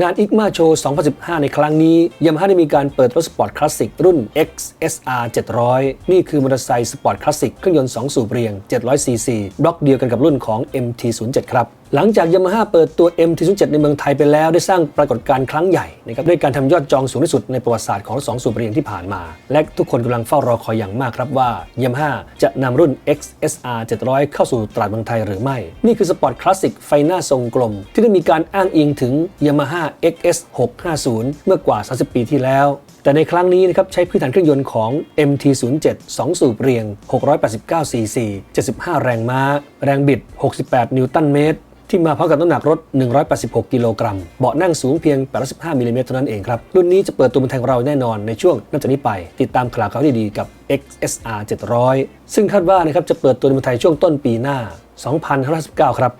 งานอิกมาโชว์2015 ในครั้งนี้ยามาฮ่าได้มีการเปิดรถสปอร์ตคลาสสิกรุ่น XSR 700 นี่คือมอเตอร์ไซค์สปอร์ตคลาสสิกเครื่องยนต์ 2 สูบเรียง 700cc บล็อกเดียวกันกับรุ่นของ MT07 ครับ หลังจากยามาฮ่าเปิดตัว MT07 ในเมืองไทยไปแล้วได้สร้างปรากฏการณ์ครั้งใหญ่นะครับด้วยการทำยอดจองสูงที่สุดในประวัติศาสตร์ของ 2 สูบเรียงที่ผ่านมา และทุกคนกำลังเฝ้ารอคอยอย่างมากครับว่ายามาฮ่าจะนำรุ่น XSR 700 เข้าสู่ตลาดเมืองไทยหรือไม่ นี่คือสปอร์ตคลาสสิกไฟหน้าทรงกลม ที่ได้มีการอ้างอิงถึง Yamaha XS 650 เมื่อกว่า 30 ปีที่แล้วแต่ในครั้งนี้นะครับใช้พื้นฐานเครื่องยนต์ของ MT07 2 สูบเรียง 689 cc 75 แรงม้า แรงบิด 68 นิวตันเมตร ที่มาพร้อมกับน้ำหนักรถ 186 กิโลกรัม เบาะนั่งสูงเพียง 85มิลลิเมตรเท่านั้นเองครับ รุ่นนี้จะเปิดตัวบนไทยของเราแน่นอนในช่วงนับจากนี้ไป ติดตามข่าวเขาดีๆกับ XSR 700 ซึ่งคาดว่านะครับจะเปิดตัวในเมืองไทยช่วงต้นปีหน้า 2559 ครับ